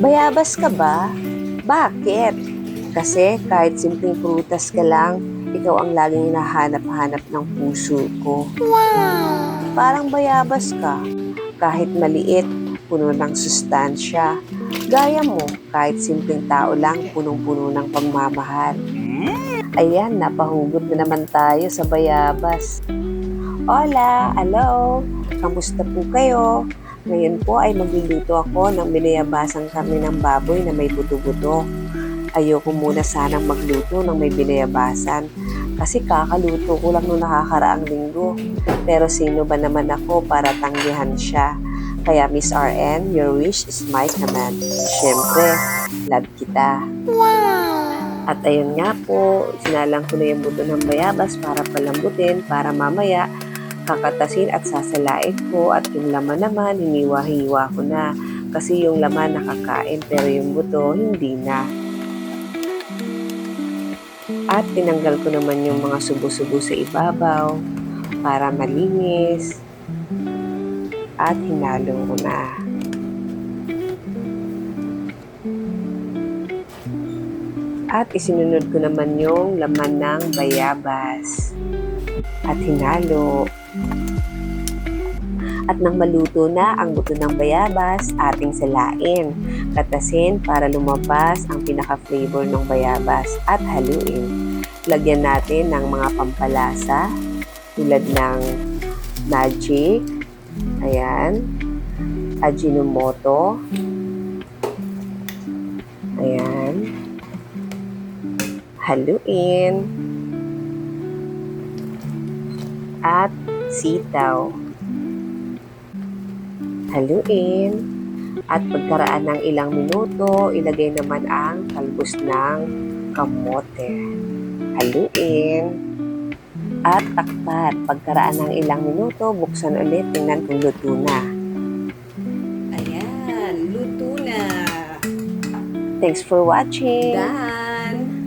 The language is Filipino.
Bayabas ka ba? Bakit? Kasi kahit simpleng prutas ka lang, ikaw ang laging hinahanap-hanap ng puso ko. Parang bayabas ka. Kahit maliit, puno ng sustansya. Gaya mo, kahit simpleng tao lang, punong-puno ng pagmamahal. Ayan, napahugod na naman tayo sa bayabas. Hola, hello, kamusta po kayo? Ngayon po ay magluluto ako ng binayabasan kami ng baboy na may buto-buto. Ayoko muna sanang magluto ng may binayabasan kasi kakaluto ko lang noong nakakaraang linggo. Pero sino ba naman ako para tanggihan siya? Kaya Miss RN, your wish is my command. Siyempre, love kita. At ayun nga po, sinalang ko na yung buto ng bayabas para palambutin para mamaya kakatasin at sasalain ko at yung laman naman hiniwa-hiwa ko na kasi yung laman nakakain pero yung buto hindi na. At tinanggal ko naman yung mga subo-subo sa ibabaw para malinis at hinalo ko na. At isinunod ko naman yung laman ng bayabas at hinalo. At nang maluto na ang buto ng bayabas, ating salain. Katasin para lumabas ang pinaka-flavor ng bayabas at haluin. Lagyan natin ng mga pampalasa tulad ng magic, ayan, ajinomoto, ayan, haluin, at sitaw. Haluin. At pagkaraan ng ilang minuto, ilagay naman ang talbos ng kamote. Haluin. At takpat. Pagkaraan ng ilang minuto, buksan ulit. Tingnan kung luto na. Ayan, luto na. Thanks for watching. Bye!